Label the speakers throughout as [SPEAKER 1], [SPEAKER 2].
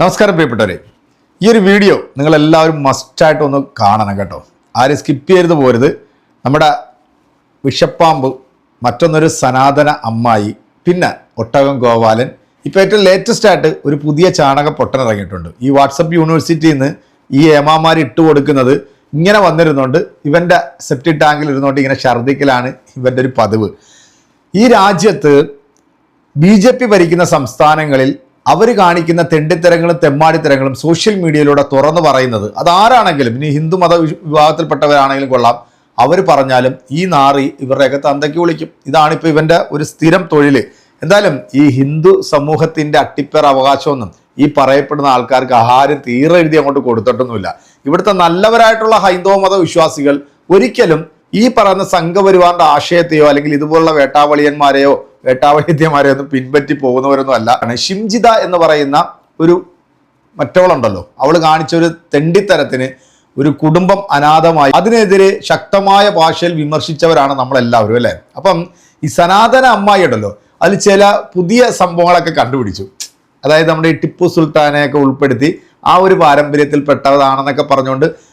[SPEAKER 1] നമസ്കാരം പ്രിയപ്പെട്ടവരെ. ഈ ഒരു വീഡിയോ നിങ്ങളെല്ലാവരും മസ്റ്റായിട്ട് ഒന്ന് കാണണം കേട്ടോ. ആരും സ്കിപ്പ് ചെയ്ത് പോരുത്. നമ്മുടെ വിഷപ്പാമ്പ് മറ്റൊന്നൊരു സനാതന അമ്മായി പിന്നെ ഒട്ടകം ഗോപാലൻ. ഇപ്പോൾ ഏറ്റവും ലേറ്റസ്റ്റ് ആയിട്ട് ഒരു പുതിയ ചാണക പൊട്ടൻ ഇറങ്ങിയിട്ടുണ്ട്. ഈ വാട്സപ്പ് യൂണിവേഴ്സിറ്റിയിൽ നിന്ന് ഈ ഏമാമാർ ഇട്ട് കൊടുക്കുന്നത് ഇങ്ങനെ വന്നിരുന്നുകൊണ്ട് ഇവന്റെ സെപ്റ്റി ടാങ്കിൽ ഇരുന്നുകൊണ്ട് ഇങ്ങനെ ഛർദ്ദിക്കലാണ് ഇവന്റെ ഒരു പതിവ്. ഈ രാജ്യത്ത് ബി ജെ പി ഭരിക്കുന്ന സംസ്ഥാനങ്ങളിൽ അവർ കാണിക്കുന്ന തെണ്ടിത്തരങ്ങളും തെമ്മാടിത്തരങ്ങളും സോഷ്യൽ മീഡിയയിലൂടെ തുറന്നു പറയുന്നത് അതാരാണെങ്കിലും ഇനി ഹിന്ദു മത വിഭാഗത്തിൽപ്പെട്ടവരാണെങ്കിലും കൊള്ളാം. അവർ പറഞ്ഞാലും ഈ നാറി ഇവരുടെ അകത്ത് അന്തയ്ക്ക് വിളിക്കും. ഇതാണിപ്പോൾ ഇവന്റെ ഒരു സ്ഥിരം തൊഴിൽ എന്തായാലും ഈ ഹിന്ദു സമൂഹത്തിന്റെ അട്ടിപ്പേർ അവകാശമൊന്നും ഈ പറയപ്പെടുന്ന ആൾക്കാർക്ക് ആഹാരം തീരെ എഴുതി അങ്ങോട്ട് കൊടുത്തിട്ടൊന്നുമില്ല. ഇവിടുത്തെ നല്ലവരായിട്ടുള്ള ഹൈന്ദവ മത വിശ്വാസികൾ ഒരിക്കലും ഈ പറയുന്ന സംഘപരിവാറിന്റെ ആശയത്തെയോ അല്ലെങ്കിൽ ഇതുപോലുള്ള വേട്ടാവളിയന്മാരെയോ വേട്ടാവളിയന്മാരെയോ ഒന്നും പിൻപറ്റി പോകുന്നവരൊന്നും അല്ല. ഷിംജിത എന്ന് പറയുന്ന ഒരു മറ്റവളുണ്ടല്ലോ. അവൾ കാണിച്ച ഒരു തെണ്ടിത്തരത്തിന് ഒരു കുടുംബം അനാഥമായി. അതിനെതിരെ ശക്തമായ ഭാഷയിൽ വിമർശിച്ചവരാണ് നമ്മളെല്ലാവരും അല്ലേ? അപ്പം ഈ സനാതന അമ്മായി ഉണ്ടല്ലോ. അതിൽ ചില പുതിയ സംഭവങ്ങളൊക്കെ കണ്ടുപിടിച്ചു. അതായത് നമ്മുടെ ഈ ടിപ്പു സുൽത്താനെയൊക്കെ ഉൾപ്പെടുത്തി ആ ഒരു പാരമ്പര്യത്തിൽ പെട്ടതാണെന്നൊക്കെ പറഞ്ഞുകൊണ്ട്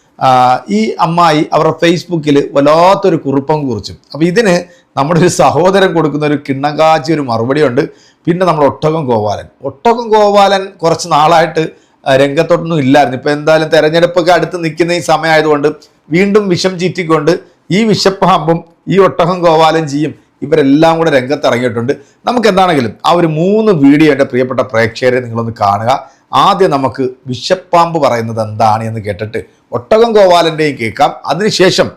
[SPEAKER 1] ഈ അമ്മായി അവരുടെ ഫേസ്ബുക്കിൽ വല്ലാത്തൊരു കുറിപ്പം കുറിച്ചു. അപ്പോൾ ഇതിന് നമ്മുടെ ഒരു സഹോദരൻ കൊടുക്കുന്ന ഒരു കിണ്ണങ്കാച്ചി ഒരു മറുപടിയുണ്ട്. പിന്നെ നമ്മുടെ ഒട്ടകം ഗോപാലൻ. ഒട്ടകം ഗോപാലൻ കുറച്ച് നാളായിട്ട് രംഗത്തോട്ടൊന്നും ഇല്ലായിരുന്നു. ഇപ്പം എന്തായാലും തെരഞ്ഞെടുപ്പൊക്കെ അടുത്ത് നിൽക്കുന്ന ഈ സമയമായതുകൊണ്ട് വീണ്ടും വിഷം ചീറ്റിക്കൊണ്ട് ഈ വിഷപ്പാമ്പും ഈ ഒട്ടകം ഗോപാലൻ ചെയ്യും ഇവരെല്ലാം കൂടെ രംഗത്തിറങ്ങിയിട്ടുണ്ട്. നമുക്ക് എന്താണെങ്കിലും ആ ഒരു മൂന്ന് വീഡിയോ എന്റെ പ്രിയപ്പെട്ട പ്രേക്ഷകരെ നിങ്ങളൊന്ന് കാണുക. ആദ്യം നമുക്ക് വിഷപ്പാമ്പ് പറയുന്നത് എന്താണ് എന്ന് കേട്ടിട്ട് ഒട്ടകം ഗോപാലന്റെയും കേൾക്കാം. അതിനുശേഷം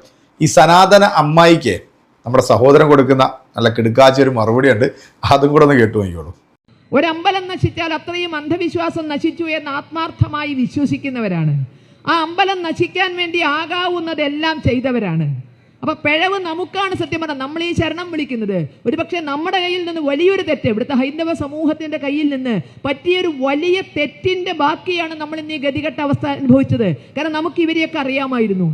[SPEAKER 1] ഈ സനാതന അമ്മായിക്ക് നമ്മുടെ സഹോദരൻ കൊടുക്കുന്ന നല്ല കിടുക്കാച്ച ഒരു മറുപടി ഉണ്ട് അതും കൂടെ ഒന്ന് കേട്ടു നോക്കിയോളൂ
[SPEAKER 2] ഒരമ്പലം നശിച്ചാൽ അത്രയും അന്ധവിശ്വാസം നശിച്ചു എന്ന് ആത്മാർത്ഥമായി വിശ്വസിക്കുന്നവരാണ്. ആ അമ്പലം നശിക്കാൻ വേണ്ടി ആകാവുന്നതെല്ലാം ചെയ്തവരാണ്. അപ്പൊ പിഴവ് നമുക്കാണ് സത്യം പറഞ്ഞാൽ നമ്മൾ ഈ ശരണം വിളിക്കുന്നത്. ഒരുപക്ഷെ നമ്മുടെ കയ്യിൽ നിന്ന് വലിയൊരു തെറ്റ് ഇവിടുത്തെ ഹൈന്ദവ സമൂഹത്തിന്റെ കയ്യിൽ നിന്ന് പറ്റിയൊരു വലിയ തെറ്റിന്റെ ബാക്കിയാണ് നമ്മൾ ഇന്ന് ഈ ഗതികെട്ട അവസ്ഥ അനുഭവിച്ചത്. കാരണം നമുക്ക് ഇവരെയൊക്കെ അറിയാമായിരുന്നു.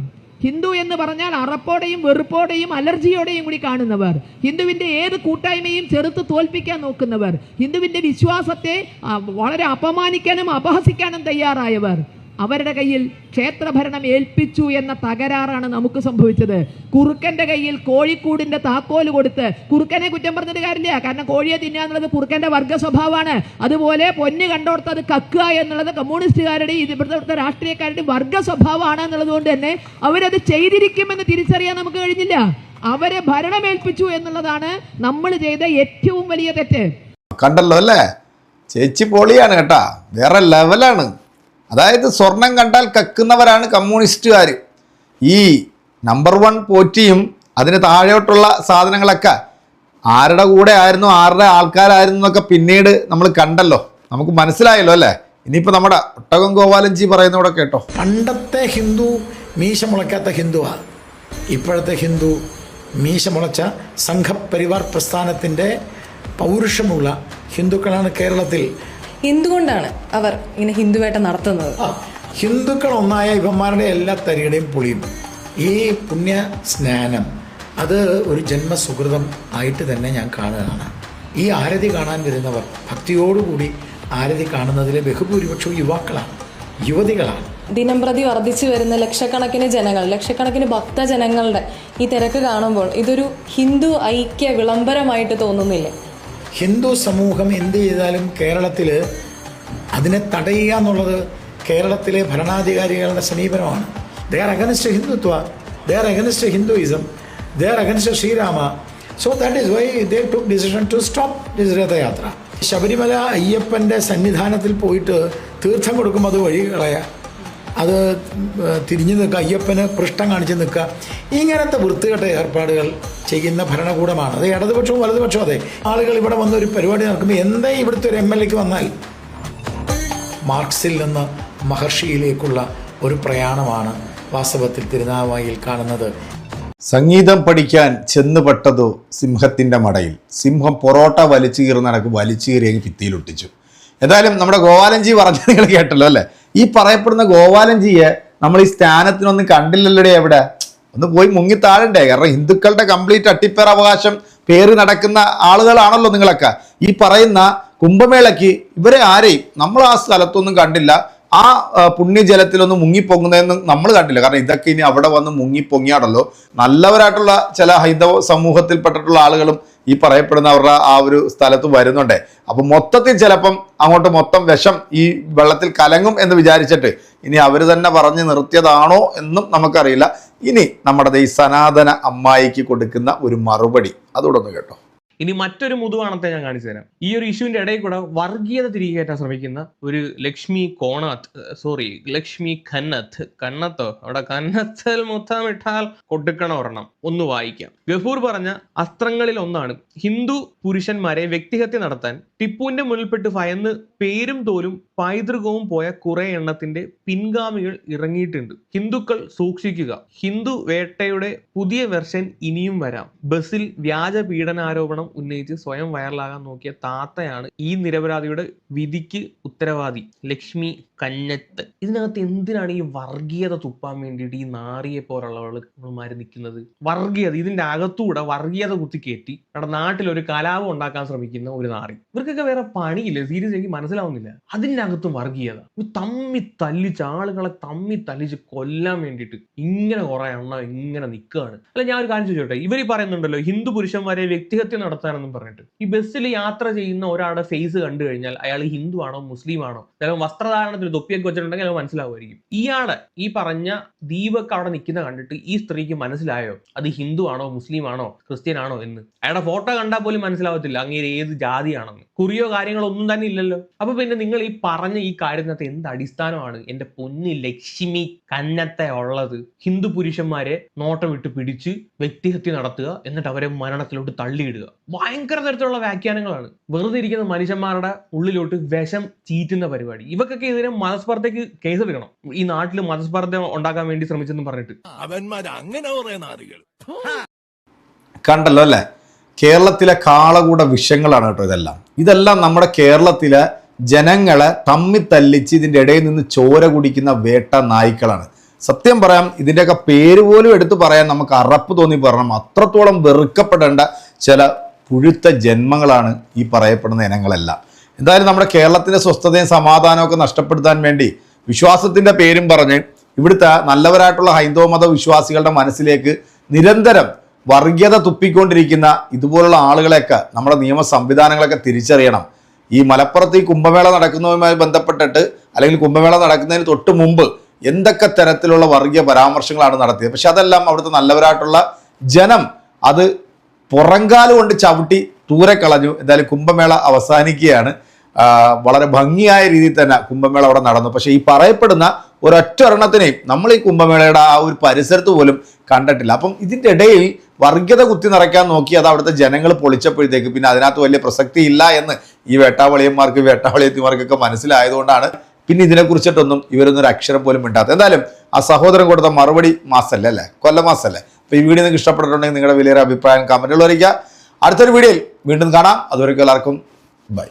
[SPEAKER 2] ഹിന്ദു എന്ന് പറഞ്ഞാൽ അറപ്പോടെയും വെറുപ്പോടെയും അലർജിയോടെയും കൂടി കാണുന്നവർ. ഹിന്ദുവിന്റെ ഏത് കൂട്ടായ്മയും ചെറുത്ത് തോൽപ്പിക്കാൻ നോക്കുന്നവർ. ഹിന്ദുവിന്റെ വിശ്വാസത്തെ വളരെ അപമാനിക്കാനും അപഹസിക്കാനും തയ്യാറായവർ. അവരുടെ കയ്യിൽ ക്ഷേത്രഭരണം ഏൽപ്പിച്ചു എന്ന തകരാറാണ് നമുക്ക് സംഭവിച്ചത്. കുറുക്കന്റെ കയ്യിൽ കോഴിക്കൂടിന്റെ താക്കോൽ കൊടുത്ത് കുറുക്കനെ കുറ്റം പറഞ്ഞിട്ട് കാര്യമില്ല. കാരണം കോഴിയെ തിന്നുക എന്നുള്ളത് കുറുക്കന്റെ വർഗ സ്വഭാവമാണ് അതുപോലെ പൊന്ന് കണ്ടോർത്ത് അത് കക്കുക എന്നുള്ളത് കമ്മ്യൂണിസ്റ്റുകാരുടെയും ഇത് ഇവിടുത്തെ രാഷ്ട്രീയക്കാരുടെയും വർഗ സ്വഭാവമാണ് എന്നുള്ളത് കൊണ്ട് തന്നെ അവരത് ചെയ്തിരിക്കുമെന്ന് തിരിച്ചറിയാൻ നമുക്ക് കഴിഞ്ഞില്ല. അവരെ ഭരണമേൽപ്പിച്ചു എന്നുള്ളതാണ് നമ്മൾ ചെയ്ത ഏറ്റവും വലിയ തെറ്റ്.
[SPEAKER 1] കണ്ടല്ലോ അല്ലേ? ചേച്ചി പൊളിയാണ് കേട്ടാ. വേറെ ലെവലാണ് അതായത് സ്വർണം കണ്ടാൽ കക്കുന്നവരാണ് കമ്മ്യൂണിസ്റ്റുകാർ ഈ നമ്പർ വൺ പോറ്റിയും അതിന് താഴോട്ടുള്ള സാധനങ്ങളൊക്കെ ആരുടെ കൂടെ ആയിരുന്നു ആരുടെ ആൾക്കാരായിരുന്നു എന്നൊക്കെ പിന്നീട് നമ്മൾ കണ്ടല്ലോ. നമുക്ക് മനസ്സിലായല്ലോ അല്ലേ? ഇനിയിപ്പോൾ നമ്മുടെ ഒട്ടകം ഗോപാലൻജി പറയുന്നവിടെ കേട്ടോ.
[SPEAKER 3] പണ്ടത്തെ ഹിന്ദു മീശ മുളയ്ക്കാത്ത ഹിന്ദുവാണ് ഇപ്പോഴത്തെ ഹിന്ദു മീശ മുളച്ച സംഘപരിവാർ പ്രസ്ഥാനത്തിന്റെ പൗരുഷമുള്ള ഹിന്ദുക്കളാണ് കേരളത്തിൽ.
[SPEAKER 4] എന്തുകൊണ്ടാണ് അവർ ഇങ്ങനെ ഹിന്ദുവേട്ട നടത്തുന്നത്?
[SPEAKER 3] ഹിന്ദുക്കൾ ഒന്നായ ഇവന്മാരുടെ എല്ലാ തരികടയും പൊളിയും. ഈ പുണ്യ സ്നാനം അത് ഒരു ജന്മസുഹൃതം ആയിട്ട് തന്നെ ഞാൻ കാണുകയാണ്. ഈ ആരതി കാണാൻ വരുന്നവർ ഭക്തിയോടുകൂടി ആരതി കാണുന്നതിലെ ബഹുഭൂരിപക്ഷം യുവാക്കളാണ് യുവതികളാണ്.
[SPEAKER 4] ദിനംപ്രതി വർദ്ധിച്ചു വരുന്ന ലക്ഷക്കണക്കിന് ജനങ്ങൾ ലക്ഷക്കണക്കിന് ഭക്തജനങ്ങളുടെ ഈ തിരക്ക് കാണുമ്പോൾ ഇതൊരു ഹിന്ദു ഐക്യ വിളംബരമായിട്ട് തോന്നുന്നില്ലേ?
[SPEAKER 3] ഹിന്ദു സമൂഹം എന്ത് ചെയ്താലും കേരളത്തിൽ അതിനെ തടയുക എന്നുള്ളത് കേരളത്തിലെ ഭരണാധികാരികളുടെ സമീപനമാണ്. They are against Hindutva they are against Hinduism they are against Srirama so that is why they took decision to stop this Rathyatra Sabarimala അയ്യപ്പന്റെ സന്നിധാനത്തിൽ പോയിട്ട് തീർത്ഥം കൊടുക്കുമ്പോൾ അത് വഴി കളയുക അത് തിരിഞ്ഞു നിൽക്കുക അയ്യപ്പന് പൃഷ്ഠം കാണിച്ച് നിൽക്കുക. ഇങ്ങനത്തെ വൃത്തികെട്ട ഏർപ്പാടുകൾ ചെയ്യുന്ന ഭരണകൂടമാണ്. അത് ഇടതുപക്ഷവും വലതുപക്ഷവും അതെ. ആളുകൾ ഇവിടെ വന്ന ഒരു പരിപാടി നടക്കുമ്പോൾ എന്തേ ഇവിടുത്തെ ഒരു എം എൽ എക്ക് വന്നാൽ? മാർക്സിൽ നിന്ന് മഹർഷിയിലേക്കുള്ള ഒരു പ്രയാണമാണ് വാസ്തവത്തിൽ തിരുനാവായിൽ കാണുന്നത്.
[SPEAKER 1] സംഗീതം പഠിക്കാൻ ചെന്നുപെട്ടതോ സിംഹത്തിന്റെ മടയിൽ. സിംഹം പൊറോട്ട വലിച്ചു കീറുന്ന നടക്ക് വലിച്ചു കീറിയെങ്കിൽ ഭിത്തിയിലൊട്ടിച്ചു എന്തായാലും നമ്മുടെ ഗോപാലൻജി പറഞ്ഞത് നിങ്ങൾ കേട്ടല്ലോ അല്ലേ? ഈ പറയപ്പെടുന്ന ഗോപാലൻജിയെ നമ്മൾ ഈ സ്ഥാനത്തിനൊന്നും കണ്ടില്ലല്ലോടെ എവിടെ? ഒന്ന് പോയി മുങ്ങി താഴണ്ടേ? കാരണം ഹിന്ദുക്കളുടെ കംപ്ലീറ്റ് അട്ടിപ്പേർ അവകാശം പേര് നടക്കുന്ന ആളുകളാണല്ലോ നിങ്ങളൊക്കെ. ഈ പറയുന്ന കുംഭമേളയ്ക്ക് ഇവരെ ആരെയും? നമ്മൾ ആ സ്ഥലത്തൊന്നും കണ്ടില്ല. ആ പുണ്യജലത്തിലൊന്നും മുങ്ങിപ്പൊങ്ങുന്നതെന്നും നമ്മൾ കണ്ടില്ല. കാരണം ഇതൊക്കെ ഇനി അവിടെ വന്ന് മുങ്ങിപ്പൊങ്ങിയാണല്ലോ. നല്ലവരായിട്ടുള്ള ചില ഹൈന്ദവ സമൂഹത്തിൽപ്പെട്ടിട്ടുള്ള ആളുകളും ഈ പറയപ്പെടുന്ന അവരുടെ ആ ഒരു സ്ഥലത്ത് വരുന്നുണ്ട്. അപ്പൊ മൊത്തത്തിൽ ചിലപ്പം അങ്ങോട്ട് മൊത്തം വിഷം ഈ വെള്ളത്തിൽ കലങ്ങും എന്ന് വിചാരിച്ചിട്ട് ഇനി അവർ തന്നെ പറഞ്ഞ് നിർത്തിയതാണോ എന്നും നമുക്കറിയില്ല. ഇനി നമ്മുടെ ഈ സനാതന അമ്മായിക്ക് കൊടുക്കുന്ന ഒരു മറുപടി. അതോടൊന്ന് കേട്ടോ.
[SPEAKER 5] ഇനി മറ്റൊരു മുതുവാണത്തെ ഞാൻ കാണിച്ചു തരാം. ഈ ഒരു ഇഷ്യൂവിന്റെ ഇടയിൽ കൂടെ വർഗീയത തിരികെ കയറ്റാൻ ശ്രമിക്കുന്ന ഒരു ലക്ഷ്മി കോണത്ത് സോറി ലക്ഷ്മി ഖന്നത്ത്. കണ്ണത്തോ അവിടെ കന്നത്തൽ മുത്തമിട്ടാൽ കൊടുക്കണ ഒരെണ്ണം ഒന്ന് വായിക്കാം. ഗഫൂർ പറഞ്ഞ അസ്ത്രങ്ങളിൽ ഒന്നാണ്. ഹിന്ദു പുരുഷന്മാരെ വ്യക്തിഹത്യ നടത്താൻ ടിപ്പുവിന്റെ മുന്നിൽപ്പെട്ട് ഭയന്ന് പേരും തോലും പൈതൃകവും പോയ കുറെ എണ്ണത്തിന്റെ പിൻഗാമികൾ ഇറങ്ങിയിട്ടുണ്ട്. ഹിന്ദുക്കൾ സൂക്ഷിക്കുക. ഹിന്ദു വേട്ടയുടെ പുതിയ വെർഷൻ ഇനിയും വരാം. ബസ്സിൽ വ്യാജ പീഡനാരോപണം ഉന്നയിച്ച് സ്വയം വൈറലാകാൻ നോക്കിയ താത്തയാണ് ഈ നിരപരാധിയുടെ വിധിക്ക് ഉത്തരവാദി. ലക്ഷ്മി കഞ്ഞത്ത് ഇതിനകത്ത് എന്തിനാണ് ഈ വർഗീയത തുപ്പാൻ വേണ്ടിയിട്ട് ഈ നാറിയെ പോലുള്ളവൾമാര് നിൽക്കുന്നത് വർഗീയത ഇതിന്റെ അകത്തൂടെ വർഗീയത കുത്തിക്കയറ്റി നമ്മുടെ നാട്ടിൽ ഒരു കലാപം ഉണ്ടാക്കാൻ ശ്രമിക്കുന്ന ഒരു നാറി. ഇവർക്കൊക്കെ വേറെ പണിയില്ല? സീരിയസ് എനിക്ക് മനസ്സിലാവുന്നില്ല. അതിന്റെ അകത്തും വർഗീയത. തമ്മി തല്ലിച്ച് ആളുകളെ തമ്മി തല്ലിച്ച് കൊല്ലാൻ വേണ്ടിയിട്ട് ഇങ്ങനെ കുറെ എണ്ണം ഇങ്ങനെ നിൽക്കുകയാണ് അല്ല ഞാൻ ഒരു കാര്യം ചോദിച്ചോട്ടെ? ഇവർ പറയുന്നുണ്ടല്ലോ ഹിന്ദു പുരുഷന്മാരെ വ്യക്തിഹത്യ നടത്താനെന്നും പറഞ്ഞിട്ട്. ഈ ബസ്സിൽ യാത്ര ചെയ്യുന്ന ഒരാളുടെ ഫേസ് കണ്ടു കഴിഞ്ഞാൽ അയാൾ ഹിന്ദു ആണോ മുസ്ലിം ആണോ ചിലപ്പോൾ വസ്ത്രധാരണത്തിൽ തൊപ്പിയൊക്കെ വെച്ചിട്ടുണ്ടെങ്കിൽ അത് മനസ്സിലാവുമായിരിക്കും. ഇയാൾ ഈ പറഞ്ഞ ദീപക് അവിടെ നിൽക്കുന്ന കണ്ടിട്ട് ഈ സ്ത്രീക്ക് മനസ്സിലായോ? അത് ഹിന്ദു ആണോ മുസ്ലിം ആണോ ക്രിസ്ത്യൻ ആണോ എന്ന്? അയാളുടെ ഫോട്ടോ കണ്ടാൽ പോലും മനസ്സിലാവത്തില്ല അങ്ങേര് ഏത് ജാതിയാണെന്ന്. കുറിയോ കാര്യങ്ങളോ ഒന്നും തന്നെ ഇല്ലല്ലോ. അപ്പൊ പിന്നെ നിങ്ങൾ ഈ പറഞ്ഞ ഈ കാര്യത്തിനകത്ത് എന്ത് അടിസ്ഥാനമാണ് എന്റെ പൊന്നി ലക്ഷ്മി കന്നത്തെ ഉള്ളത്? ഹിന്ദു പുരുഷന്മാരെ നോട്ടം വിട്ട് പിടിച്ച് വ്യക്തിഹത്യ നടത്തുക എന്നിട്ട് അവരെ മരണത്തിലോട്ട് തള്ളിയിടുക. ഭയങ്കര തരത്തിലുള്ള വ്യാഖ്യാനങ്ങളാണ്. വെറുതെ ഇരിക്കുന്ന മനുഷ്യന്മാരുടെ ഉള്ളിലോട്ട് വിഷം ചീറ്റുന്ന പരിപാടി. ഇവക്കൊക്കെ ഇതിനെ മതസ്പർദ്ധയ്ക്ക് കേസെടുക്കണം ഈ നാട്ടിൽ മതസ്പർദ്ധ ഉണ്ടാക്കാൻ വേണ്ടി ശ്രമിച്ചെന്ന് പറഞ്ഞിട്ട്.
[SPEAKER 6] അവന്മാർ അങ്ങനെ
[SPEAKER 1] കണ്ടല്ലോ അല്ലേ? കേരളത്തിലെ കാളകൂട വിഷയങ്ങളാണ് കേട്ടോ ഇതെല്ലാം. ഇതെല്ലാം നമ്മുടെ കേരളത്തിലെ ജനങ്ങളെ തമ്മി തല്ലിച്ച് ഇതിന്റെ ഇടയിൽ നിന്ന് ചോര കുടിക്കുന്ന വേട്ട നായ്ക്കളാണ്. സത്യം പറയാം ഇതിന്റെയൊക്കെ പേര് പോലും എടുത്തു പറയാൻ നമുക്ക് അറപ്പ് തോന്നി പറയണം അത്രത്തോളം വെറുക്കപ്പെടേണ്ട ചില പുഴുത്ത ജന്മങ്ങളാണ് ഈ പറയപ്പെടുന്ന ഇനങ്ങളെല്ലാം. എന്തായാലും നമ്മുടെ കേരളത്തിന്റെ സ്വസ്ഥതയും സമാധാനമൊക്കെ നഷ്ടപ്പെടുത്താൻ വേണ്ടി വിശ്വാസത്തിന്റെ പേരും പറഞ്ഞ് ഇവിടുത്തെ നല്ലവരായിട്ടുള്ള ഹൈന്ദവ മത വിശ്വാസികളുടെ മനസ്സിലേക്ക് നിരന്തരം വർഗീയത തുപ്പിക്കൊണ്ടിരിക്കുന്ന ഇതുപോലുള്ള ആളുകളെയൊക്കെ നമ്മുടെ നിയമ സംവിധാനങ്ങളൊക്കെ തിരിച്ചറിയണം. ഈ മലപ്പുറത്ത് ഈ കുംഭമേള നടക്കുന്നതുമായി ബന്ധപ്പെട്ടിട്ട് അല്ലെങ്കിൽ കുംഭമേള നടക്കുന്നതിന് തൊട്ട് മുമ്പ് എന്തൊക്കെ തരത്തിലുള്ള വർഗീയ പരാമർശങ്ങളാണ് നടത്തിയത്? പക്ഷെ അതെല്ലാം അവിടുത്തെ നല്ലവരായിട്ടുള്ള ജനം അത് പുറങ്കാലുകൊണ്ട് ചവിട്ടി ദൂരെ കളഞ്ഞു. എന്തായാലും കുംഭമേള അവസാനിക്കുകയാണ്. വളരെ ഭംഗിയായ രീതിയിൽ തന്നെ കുംഭമേള അവിടെ നടന്നു. പക്ഷേ ഈ പറയപ്പെടുന്ന ഒരൊറ്റ ഒരെണ്ണത്തിനെയും നമ്മൾ ഈ കുംഭമേളയുടെ ആ ഒരു പരിസരത്ത് പോലും കണ്ടിട്ടില്ല. അപ്പം ഇതിന്റെ ഇടയിൽ വർഗീയത കുത്തി നിറയ്ക്കാൻ നോക്കി അത് അവിടുത്തെ ജനങ്ങൾ പൊളിച്ചപ്പോഴത്തേക്ക് പിന്നെ അതിനകത്ത് വലിയ പ്രസക്തി ഇല്ല എന്ന് ഈ വേട്ടാവളിയന്മാർക്ക് വേട്ടാവളിയത്തിമാർക്കൊക്കെ മനസ്സിലായതുകൊണ്ടാണ് പിന്നെ ഇതിനെക്കുറിച്ചിട്ടൊന്നും ഇവരൊന്നും ഒരു അക്ഷരം പോലും മിണ്ടാത്തത്. എന്തായാലും ആ സഹോദരൻ കൊടുത്ത മറുപടി മാസമല്ലേ അല്ലേ? കൊല്ലമാസമല്ലേ അപ്പോൾ ഈ വീഡിയോ നിങ്ങൾക്ക് ഇഷ്ടപ്പെട്ടിട്ടുണ്ടെങ്കിൽ നിങ്ങളുടെ വലിയൊരു അഭിപ്രായം കമന്റുകൾ അറിയിക്കുക അടുത്തൊരു വീഡിയോയിൽ വീണ്ടും കാണാം. അതുവരെയ്ക്കും എല്ലാവർക്കും ബൈ.